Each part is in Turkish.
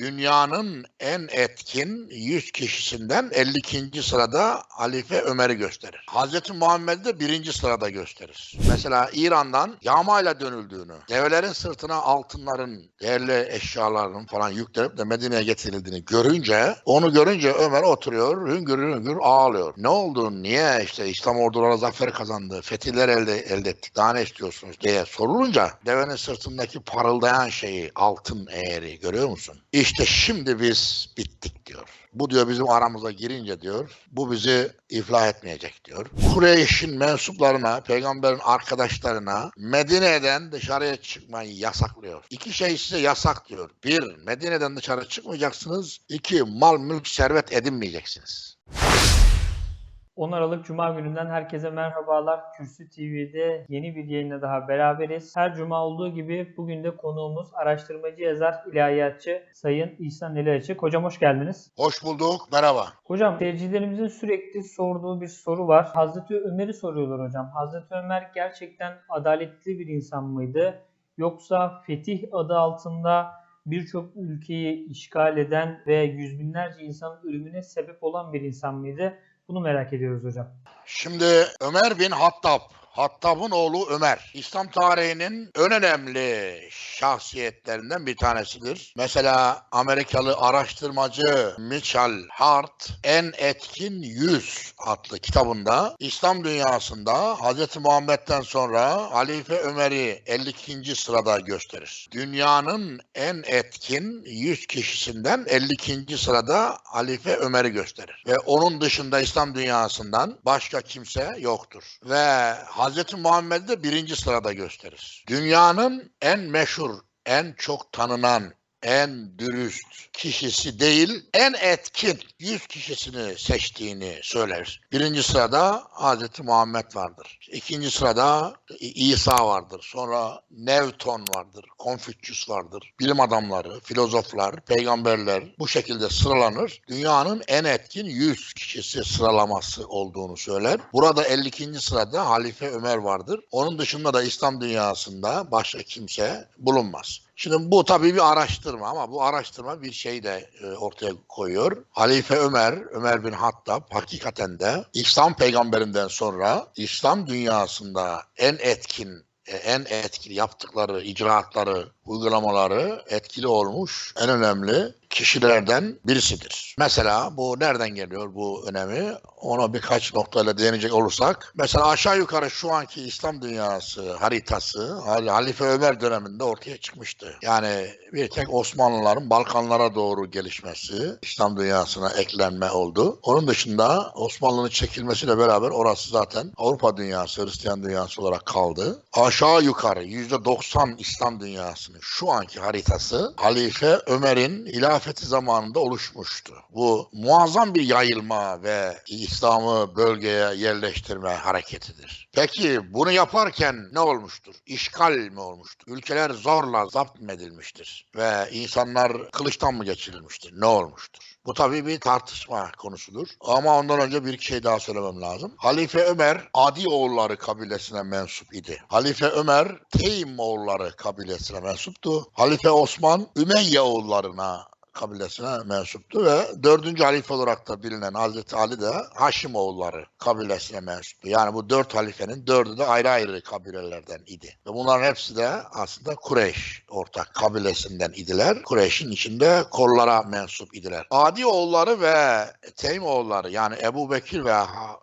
Dünyanın en etkin 100 kişisinden 52. sırada Halife Ömer'i gösterir. Hazreti Muhammed'i de birinci sırada gösterir. Mesela İran'dan yağmayla dönüldüğünü, develerin sırtına altınların, değerli eşyalarının falan yüklenip de Medine'ye getirildiğini görünce, onu görünce Ömer oturuyor, hüngür hüngür ağlıyor. Ne oldu, niye işte İslam orduları zafer kazandı, fetihler elde, elde ettik, daha ne istiyorsunuz diye sorulunca devenin sırtındaki parıldayan şeyi, altın eğri görüyor musun? İşte şimdi biz bittik diyor. Bu diyor bizim aramıza girince diyor, bu bizi iflah etmeyecek diyor. Kureyş'in mensuplarına, peygamberin arkadaşlarına Medine'den dışarıya çıkmayı yasaklıyor. İki şey size yasak diyor. Bir, Medine'den dışarı çıkmayacaksınız. İki, mal mülk servet edinmeyeceksiniz. 10 Aralık Cuma gününden herkese merhabalar. Kürsü TV'de yeni bir yayınla daha beraberiz. Her cuma olduğu gibi bugün de konuğumuz araştırmacı yazar, ilahiyatçı Sayın İhsan Eli Açık. Hocam hoş geldiniz. Hoş bulduk, merhaba. Hocam seyircilerimizin sürekli sorduğu bir soru var. Hazreti Ömer'i soruyorlar hocam. Hazreti Ömer gerçekten adaletli bir insan mıydı? Yoksa fetih adı altında birçok ülkeyi işgal eden ve yüz binlerce insanın ölümüne sebep olan bir insan mıydı? Bunu merak ediyoruz hocam. Şimdi Ömer bin Hattab, Hattab'ın oğlu Ömer. İslam tarihinin en önemli şahsiyetlerinden bir tanesidir. Mesela Amerikalı araştırmacı Mitchell Hart En Etkin 100 adlı kitabında İslam dünyasında Hz. Muhammed'den sonra Halife Ömer'i 52. sırada gösterir. Dünyanın en etkin 100 kişisinden 52. sırada Halife Ömer'i gösterir. Ve onun dışında İslam dünyasından başka kimse yoktur. Ve Hz. Muhammed'i de birinci sırada gösterir. Dünyanın en meşhur, en çok tanınan, en dürüst kişisi değil, en etkin 100 kişisini seçtiğini söyler. Birinci sırada Hz. Muhammed vardır. İkinci sırada İsa vardır. Sonra Newton vardır. Confucius vardır. Bilim adamları, filozoflar, peygamberler bu şekilde sıralanır. Dünyanın en etkin 100 kişisi sıralaması olduğunu söyler. Burada 52. sırada Halife Ömer vardır. Onun dışında da İslam dünyasında başka kimse bulunmaz. Şimdi bu tabii bir araştırma ama bu araştırma bir şey de e, ortaya koyuyor. Halife Ömer, Ömer bin Hattab hakikaten de İslam peygamberinden sonra İslam dünyasında en etkin e, en etkili yaptıkları icraatları, uygulamaları etkili olmuş en önemli kişilerden birisidir. Mesela bu nereden geliyor bu önemi? Ona birkaç noktayla değinecek olursak. Mesela aşağı yukarı şu anki İslam dünyası haritası Halife Ömer döneminde ortaya çıkmıştı. Yani bir tek Osmanlıların Balkanlara doğru gelişmesi İslam dünyasına eklenme oldu. Onun dışında Osmanlı'nın çekilmesiyle beraber orası zaten Avrupa dünyası, Hristiyan dünyası olarak kaldı. Aşağı yukarı %90 İslam dünyasının şu anki haritası Halife Ömer'in hilafeti zamanında oluşmuştu. Bu muazzam bir yayılma ve İslam'ı bölgeye yerleştirme hareketidir. Peki bunu yaparken ne olmuştur? İşgal mi olmuştur? Ülkeler zorla zapt mı edilmiştir? Ve insanlar kılıçtan mı geçirilmiştir? Ne olmuştur? Bu tabii bir tartışma konusudur. Ama ondan önce bir şey daha söylemem lazım. Halife Ömer Adi oğulları kabilesine mensup idi. Halife Ömer Teym oğulları kabilesine mensuptu. Halife Osman Ümeyye oğullarına kabilesine mensuptu ve dördüncü halife olarak da bilinen Hazreti Ali de Haşimoğulları kabilesine mensuptu. Yani bu dört halifenin dördü de ayrı ayrı kabilelerden idi. Ve bunların hepsi de aslında Kureyş ortak kabilesinden idiler. Kureyş'in içinde kollara mensup idiler. Adi oğulları ve Teym oğulları yani Ebu Bekir ve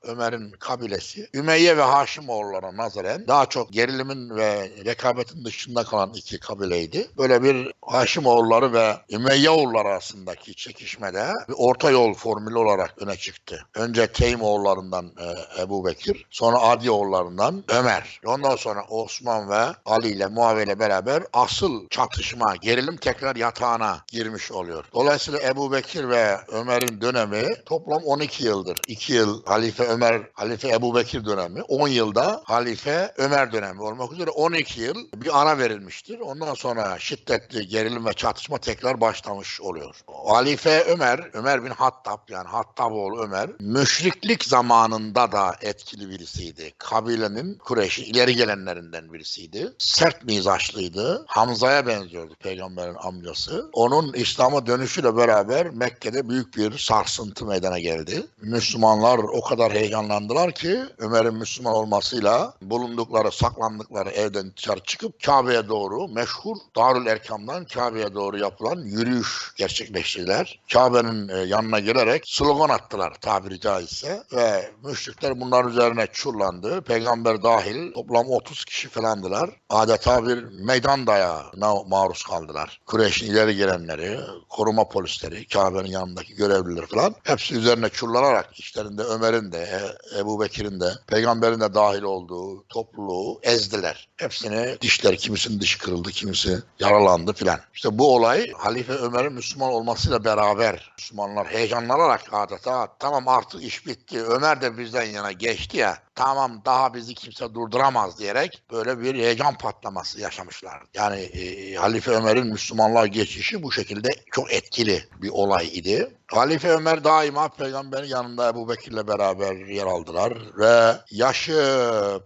Ömer'in kabilesi Ümeyye ve Haşim oğullarına nazaran daha çok gerilimin ve rekabetin dışında kalan iki kabileydi. Böyle bir Haşim oğulları ve Ümeyye oğulları arasındaki çekişmede bir orta yol formülü olarak öne çıktı. Önce Teym oğullarından e, Ebu Bekir, sonra Adi oğullarından Ömer. Ondan sonra Osman ve Ali ile Muaviye ile beraber asıl çatışma, gerilim tekrar yatağına girmiş oluyor. Dolayısıyla Ebu Bekir ve Ömer'in dönemi toplam 12 yıldır. 2 yıl Halife Ömer, Halife Ebu Bekir dönemi, 10 yılda Halife Ömer dönemi olmak üzere 12 yıl bir ara verilmiştir. Ondan sonra şiddetli gerilim ve çatışma tekrar başlamış oluyor. Halife Ömer, Ömer bin Hattab yani Hattaboğlu Ömer, müşriklik zamanında da etkili birisiydi. Kabilenin Kureyş'in ileri gelenlerinden birisiydi. Sert mizaçlıydı. Hamza'ya benziyordu peygamberin amcası. Onun İslam'a dönüşüyle beraber Mekke'de büyük bir sarsıntı meydana geldi. Müslümanlar o kadar heyecanlandılar ki Ömer'in Müslüman olmasıyla bulundukları, saklandıkları evden dışarı çıkıp Kabe'ye doğru meşhur Darül Erkam'dan Kabe'ye doğru yapılan yürüyüş gerçekleştirdiler. Kabe'nin e, yanına gelerek slogan attılar tabiri caizse ve müşrikler bunların üzerine çullandı. Peygamber dahil toplam 30 kişi falandılar. Adeta bir meydan dayağına maruz kaldılar. Kureyş'in ileri gelenleri, koruma polisleri, Kabe'nin yanındaki görevliler falan hepsi üzerine çullanarak işlerinde Ömer'in de, Ebu Bekir'in de, peygamberin de dahil olduğu topluluğu ezdiler. Hepsini dişler, kimisinin dişi kırıldı, kimisi yaralandı filan. İşte bu olay Halife Ömer'in Müslüman olmasıyla beraber Müslümanlar heyecanlanarak adeta tamam artık iş bitti. Ömer de bizden yana geçti ya tamam daha bizi kimse durduramaz diyerek böyle bir heyecan patlaması yaşamışlar. Yani e, Halife Ömer'in Müslümanlığa geçişi bu şekilde çok etkili bir olay idi. Halife Ömer daima peygamberin yanında Ebu Bekir'le beraber yer aldılar ve yaşı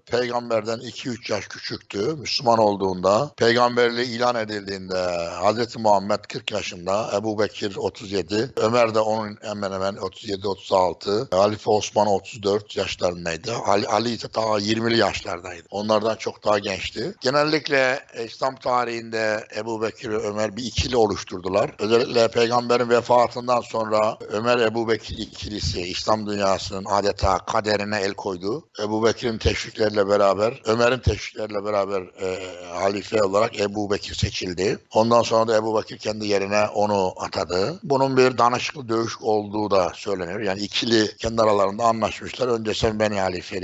peygamberden 2-3 yaş küçüktü. Müslüman olduğunda, peygamberliği ilan edildiğinde Hz. Muhammed 40 yaşında, Ebu Bekir 37, Ömer de onun hemen hemen 37-36, Halife Osman 34 yaşlarındaydı. Ali, Ali ise daha 20'li yaşlardaydı. Onlardan çok daha gençti. Genellikle İslam tarihinde Ebu Bekir ve Ömer bir ikili oluşturdular. Özellikle peygamberin vefatından sonra Ömer Ebu Bekir ikilisi İslam dünyasının adeta kaderine el koydu. Ebu Bekir'in teşvikleriyle beraber, Ömer'in teşvikleriyle beraber e, halife olarak Ebu Bekir seçildi. Ondan sonra da Ebu Bekir kendi yerine onu atadı. Bunun bir danışıklı dövüş olduğu da söyleniyor. Yani ikili kendi aralarında anlaşmışlar. Önce sen beni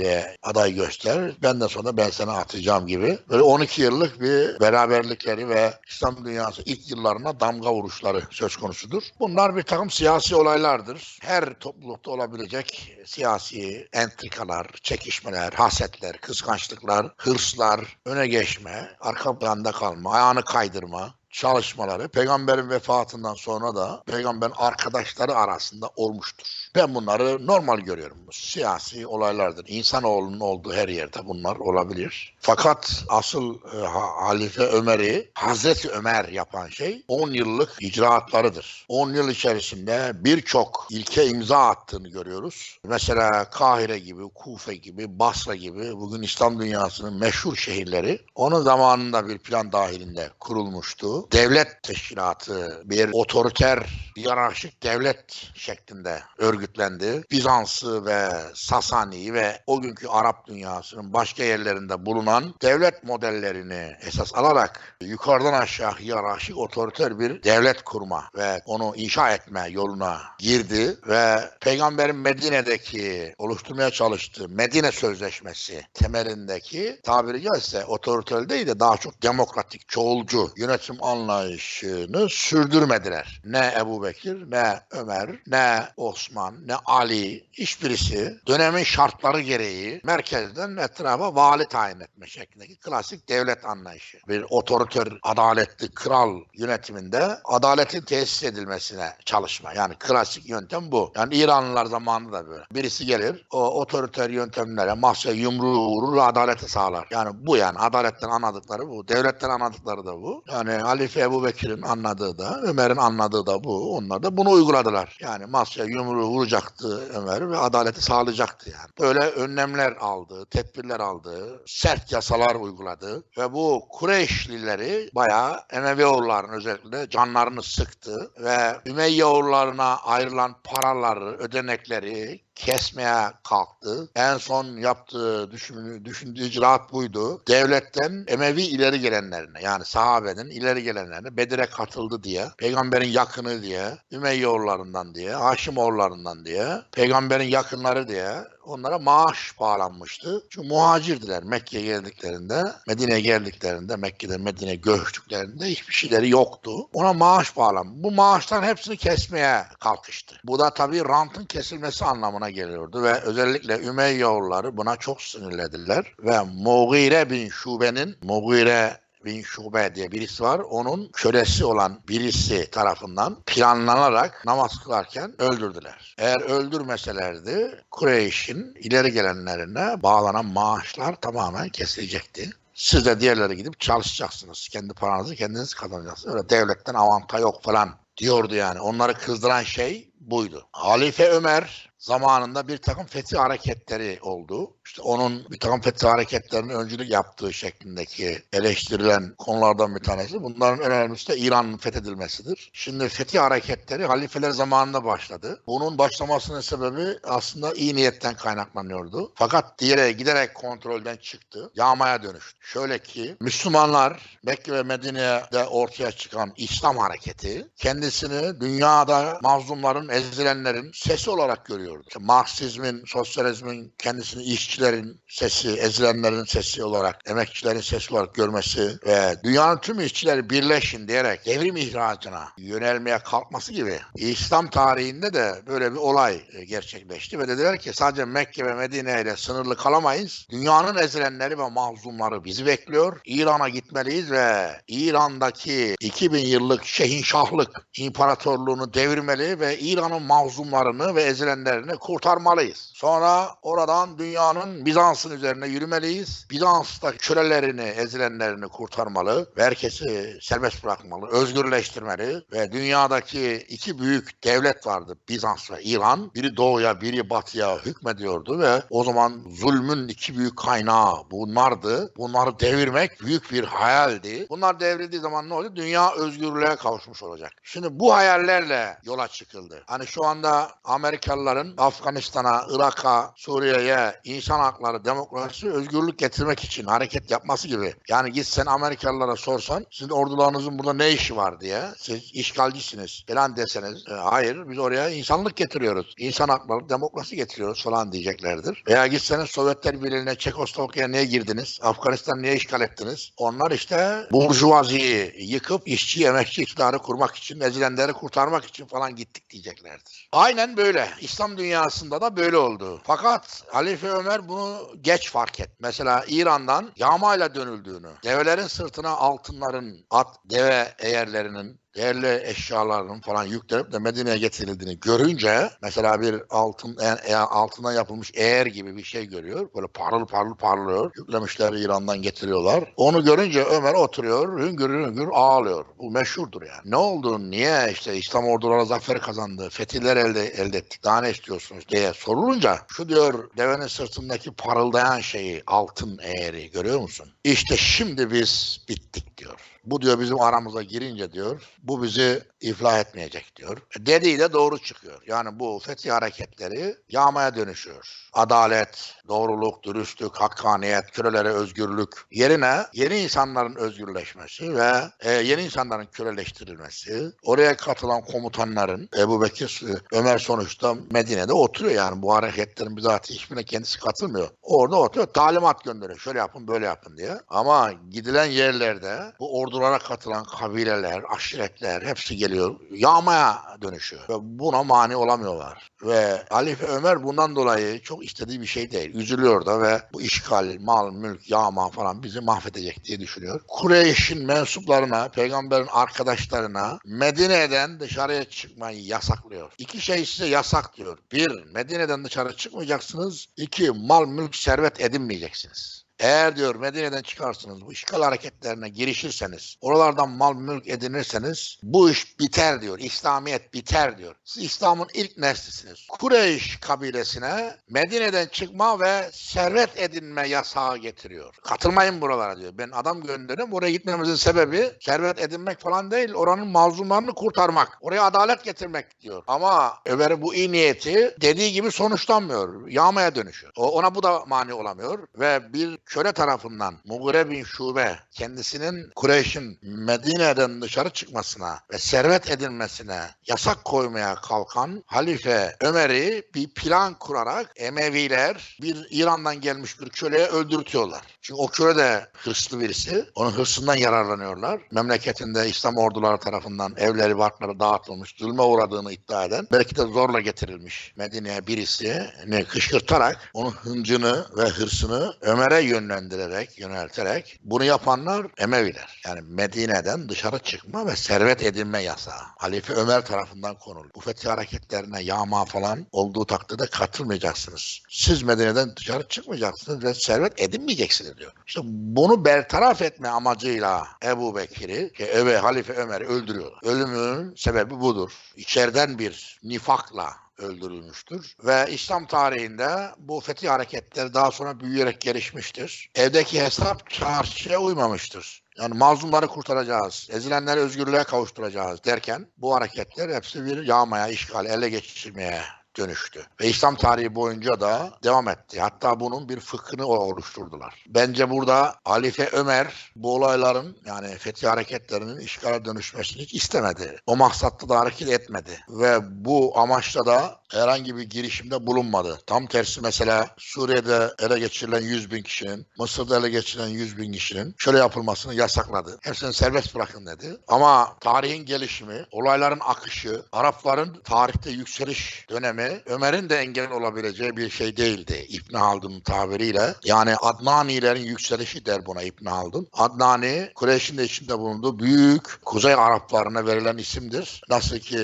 halifeliğe aday göster. Ben de sonra ben seni atacağım gibi. Böyle 12 yıllık bir beraberlikleri ve İslam dünyası ilk yıllarına damga vuruşları söz konusudur. Bunlar bir takım siyasi olaylardır. Her toplulukta olabilecek siyasi entrikalar, çekişmeler, hasetler, kıskançlıklar, hırslar, öne geçme, arka planda kalma, ayağını kaydırma, çalışmaları peygamberin vefatından sonra da peygamberin arkadaşları arasında olmuştur. Ben bunları normal görüyorum. Siyasi olaylardır. İnsanoğlunun olduğu her yerde bunlar olabilir. Fakat asıl e, ha- Halife Ömer'i Hazreti Ömer yapan şey 10 yıllık icraatlarıdır. 10 yıl içerisinde birçok ilke imza attığını görüyoruz. Mesela Kahire gibi, Kufe gibi, Basra gibi bugün İslam dünyasının meşhur şehirleri onun zamanında bir plan dahilinde kurulmuştu devlet teşkilatı bir otoriter, hiyerarşik devlet şeklinde örgütlendi. Bizans'ı ve Sasani'yi ve o günkü Arap dünyasının başka yerlerinde bulunan devlet modellerini esas alarak yukarıdan aşağı hiyerarşik otoriter bir devlet kurma ve onu inşa etme yoluna girdi ve Peygamberin Medine'deki oluşturmaya çalıştığı Medine Sözleşmesi temelindeki tabiri caizse otoriter değil de daha çok demokratik, çoğulcu yönetim anlayışını sürdürmediler. Ne Ebu Bekir, ne Ömer, ne Osman, ne Ali hiçbirisi dönemin şartları gereği merkezden etrafa vali tayin etme şeklindeki klasik devlet anlayışı. Bir otoriter, adaletli kral yönetiminde adaletin tesis edilmesine çalışma. Yani klasik yöntem bu. Yani İranlılar zamanında da böyle. Birisi gelir, o otoriter yöntemlere masaya yumruğu vurur adaleti sağlar. Yani bu yani adaletten anladıkları bu. Devletten anladıkları da bu. Yani Halife Ebu Bekir'in anladığı da, Ömer'in anladığı da bu. Onlar da bunu uyguladılar. Yani masaya yumruğu vuracaktı Ömer ve adaleti sağlayacaktı yani. Böyle önlemler aldı, tedbirler aldı, sert yasalar uyguladı ve bu Kureyşlileri bayağı Emeviyoğulların özellikle canlarını sıktı ve Ümeyyoğullarına ayrılan paraları, ödenekleri kesmeye kalktı. En son yaptığı, düşün, düşündüğü icraat buydu. Devletten Emevi ileri gelenlerine yani sahabenin ileri gelenlerine Bedir'e katıldı diye, peygamberin yakını diye, Ümeyyoğullarından diye, Haşimoğullarından diye, peygamberin yakınları diye onlara maaş bağlanmıştı. Çünkü muhacirdiler Mekke'ye geldiklerinde, Medine'ye geldiklerinde, Mekke'den Medine'ye göçtüklerinde hiçbir şeyleri yoktu. Ona maaş bağlan. Bu maaştan hepsini kesmeye kalkıştı. Bu da tabii rantın kesilmesi anlamına geliyordu ve özellikle Ümeyyoğulları buna çok sinirlediler ve Mughire bin Şube'nin Mughire bin Şube diye birisi var. Onun kölesi olan birisi tarafından planlanarak namaz kılarken öldürdüler. Eğer öldürmeselerdi Kureyş'in ileri gelenlerine bağlanan maaşlar tamamen kesilecekti. Siz de diğerleri gidip çalışacaksınız. Kendi paranızı kendiniz kazanacaksınız. Öyle devletten avanta yok falan diyordu yani. Onları kızdıran şey buydu. Halife Ömer zamanında bir takım fethi hareketleri oldu. İşte onun bir takım fethi hareketlerine öncülük yaptığı şeklindeki eleştirilen konulardan bir tanesi. Bunların en önemlisi de İran'ın fethedilmesidir. Şimdi fethi hareketleri halifeler zamanında başladı. Bunun başlamasının sebebi aslında iyi niyetten kaynaklanıyordu. Fakat diğere giderek kontrolden çıktı. Yağmaya dönüştü. Şöyle ki Müslümanlar Mekke ve Medine'de ortaya çıkan İslam hareketi kendisini dünyada mazlumların, ezilenlerin sesi olarak görüyordu. İşte Marksizmin, sosyalizmin kendisini işçilerin sesi, ezilenlerin sesi olarak, emekçilerin sesi olarak görmesi ve dünyanın tüm işçileri birleşin diyerek devrim ihracına yönelmeye kalkması gibi İslam tarihinde de böyle bir olay e, gerçekleşti ve dediler ki sadece Mekke ve Medine ile sınırlı kalamayız. Dünyanın ezilenleri ve mazlumları bizi bekliyor. İran'a gitmeliyiz ve İran'daki 2000 yıllık şehinşahlık imparatorluğunu devirmeli ve İran'ın mazlumlarını ve ezilenlerini kurtarmalıyız. Sonra oradan dünyanın Bizans'ın üzerine yürümeliyiz. Bizans'ta kölelerini, ezilenlerini kurtarmalı ve herkesi serbest bırakmalı, özgürleştirmeli ve dünyadaki iki büyük devlet vardı Bizans ve İran. Biri doğuya, biri batıya hükmediyordu ve o zaman zulmün iki büyük kaynağı bunlardı. Bunları devirmek büyük bir hayaldi. Bunlar devrildiği zaman ne oldu? Dünya özgürlüğe kavuşmuş olacak. Şimdi bu hayallerle yola çıkıldı. Hani şu anda Amerikalıların Afganistan'a, Irak'a, Suriye'ye insan hakları, demokrasi, özgürlük getirmek için hareket yapması gibi. Yani git sen Amerikalılara sorsan sizin ordularınızın burada ne işi var diye siz işgalcisiniz falan deseniz e, hayır biz oraya insanlık getiriyoruz. İnsan hakları, demokrasi getiriyoruz falan diyeceklerdir. Veya gitseniz Sovyetler Birliği'ne, Çekoslovakya'ya niye girdiniz? Afganistan niye işgal ettiniz? Onlar işte burjuvaziyi yıkıp işçi, emekçi iktidarı kurmak için, ezilenleri kurtarmak için falan gittik diyeceklerdir. Aynen böyle. İslam dünyasında da böyle oldu. Fakat Halife Ömer bunu geç fark et. Mesela İran'dan yağmayla dönüldüğünü, develerin sırtına altınların, at, deve eğerlerinin değerli eşyalarının falan yüklenip de Medine'ye getirildiğini görünce mesela bir altın e, altından yapılmış eğer gibi bir şey görüyor. Böyle parıl parıl parlıyor. Yüklemişler İran'dan getiriyorlar. Onu görünce Ömer oturuyor hüngür hüngür ağlıyor. Bu meşhurdur yani. Ne oldu? Niye işte İslam orduları zafer kazandı? Fetihler elde, elde ettik. Daha ne istiyorsunuz diye sorulunca şu diyor devenin sırtındaki parıldayan şeyi altın eğeri görüyor musun? İşte şimdi biz bittik diyor. Bu diyor bizim aramıza girince diyor bu bizi iflah etmeyecek diyor. Dediği de doğru çıkıyor. Yani bu fetih hareketleri yağmaya dönüşüyor. Adalet, doğruluk, dürüstlük, hakkaniyet, kölelere özgürlük yerine yeni insanların özgürleşmesi ve e, yeni insanların köleleştirilmesi, oraya katılan komutanların Ebu Bekir, Ömer sonuçta Medine'de oturuyor yani bu hareketlerin bizatihi hiçbirine kendisi katılmıyor. Orada oturuyor talimat gönderiyor. Şöyle yapın böyle yapın diye. Ama gidilen yerlerde bu ordulara katılan kabileler, aşiretler hepsi geliyor. Yağmaya dönüşüyor. Ve buna mani olamıyorlar. Ve Halife Ömer bundan dolayı çok istediği bir şey değil. Üzülüyor da ve bu işgal, mal, mülk, yağma falan bizi mahvedecek diye düşünüyor. Kureyş'in mensuplarına, peygamberin arkadaşlarına Medine'den dışarıya çıkmayı yasaklıyor. İki şey size yasak diyor. Bir, Medine'den dışarı çıkmayacaksınız. İki, mal, mülk, servet edinmeyeceksiniz. Eğer diyor Medine'den çıkarsınız bu işgal hareketlerine girişirseniz oralardan mal mülk edinirseniz bu iş biter diyor. İslamiyet biter diyor. Siz İslam'ın ilk neslisiniz. Kureyş kabilesine Medine'den çıkma ve servet edinme yasağı getiriyor. Katılmayın buralara diyor. Ben adam gönderiyorum. Oraya gitmemizin sebebi servet edinmek falan değil. Oranın mazlumlarını kurtarmak. Oraya adalet getirmek diyor. Ama Ömer'in bu iyi niyeti dediği gibi sonuçlanmıyor. Yağmaya dönüşüyor. O, ona bu da mani olamıyor. Ve bir köle tarafından Mugire bin Şube kendisinin Kureyş'in Medine'den dışarı çıkmasına ve servet edilmesine yasak koymaya kalkan Halife Ömer'i bir plan kurarak Emeviler bir İran'dan gelmiş bir köleye öldürtüyorlar. Çünkü o köle de hırslı birisi. Onun hırsından yararlanıyorlar. Memleketinde İslam orduları tarafından evleri barkları dağıtılmış, zulme uğradığını iddia eden, belki de zorla getirilmiş Medine'ye birisi ne kışkırtarak onun hıncını ve hırsını Ömer'e yönlendirerek, yönelterek bunu yapanlar Emeviler. Yani Medine'den dışarı çıkma ve servet edinme yasağı. Halife Ömer tarafından konuldu. Bu fethi hareketlerine yağma falan olduğu takdirde katılmayacaksınız. Siz Medine'den dışarı çıkmayacaksınız ve servet edinmeyeceksiniz diyor. İşte bunu bertaraf etme amacıyla Ebu Bekir'i, ki Eve Halife Ömer'i öldürüyor. Ölümünün sebebi budur. İçeriden bir nifakla öldürülmüştür. Ve İslam tarihinde bu fetih hareketleri daha sonra büyüyerek gelişmiştir. Evdeki hesap çarşıya uymamıştır. Yani mazlumları kurtaracağız, ezilenleri özgürlüğe kavuşturacağız derken bu hareketler hepsi bir yağmaya, işgal, ele geçirmeye dönüştü. Ve İslam tarihi boyunca da devam etti. Hatta bunun bir fıkhını oluşturdular. Bence burada Halife Ömer bu olayların yani fethi hareketlerinin işgale dönüşmesini hiç istemedi. O maksatla da hareket etmedi. Ve bu amaçla da herhangi bir girişimde bulunmadı. Tam tersi mesela Suriye'de ele geçirilen 100 bin kişinin, Mısır'da ele geçirilen 100 bin kişinin şöyle yapılmasını yasakladı. Hepsini serbest bırakın dedi. Ama tarihin gelişimi, olayların akışı, Arapların tarihte yükseliş dönemi Ömer'in de engel olabileceği bir şey değildi. İbn Haldun'un tabiriyle. Yani Adnanilerin yükselişi der buna İbn Haldun. Adnani, Kureyş'in de içinde bulunduğu büyük Kuzey Araplarına verilen isimdir. Nasıl ki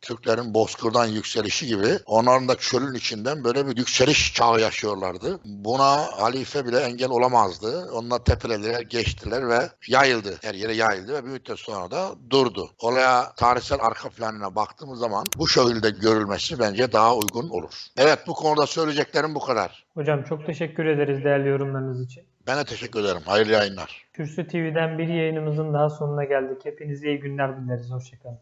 Türklerin Bozkır'dan yükselişi gibi onların da çölün içinden böyle bir yükseliş çağı yaşıyorlardı. Buna halife bile engel olamazdı. Onlar tepelediler, geçtiler ve yayıldı. Her yere yayıldı ve bir müddet sonra da durdu. Olaya tarihsel arka planına baktığımız zaman bu şekilde görülmesi bence daha uygun olur. Evet bu konuda söyleyeceklerim bu kadar. Hocam çok teşekkür ederiz değerli yorumlarınız için. Ben de teşekkür ederim. Hayırlı yayınlar. Kürsü TV'den bir yayınımızın daha sonuna geldik. Hepinize iyi günler dileriz. Hoşçakalın.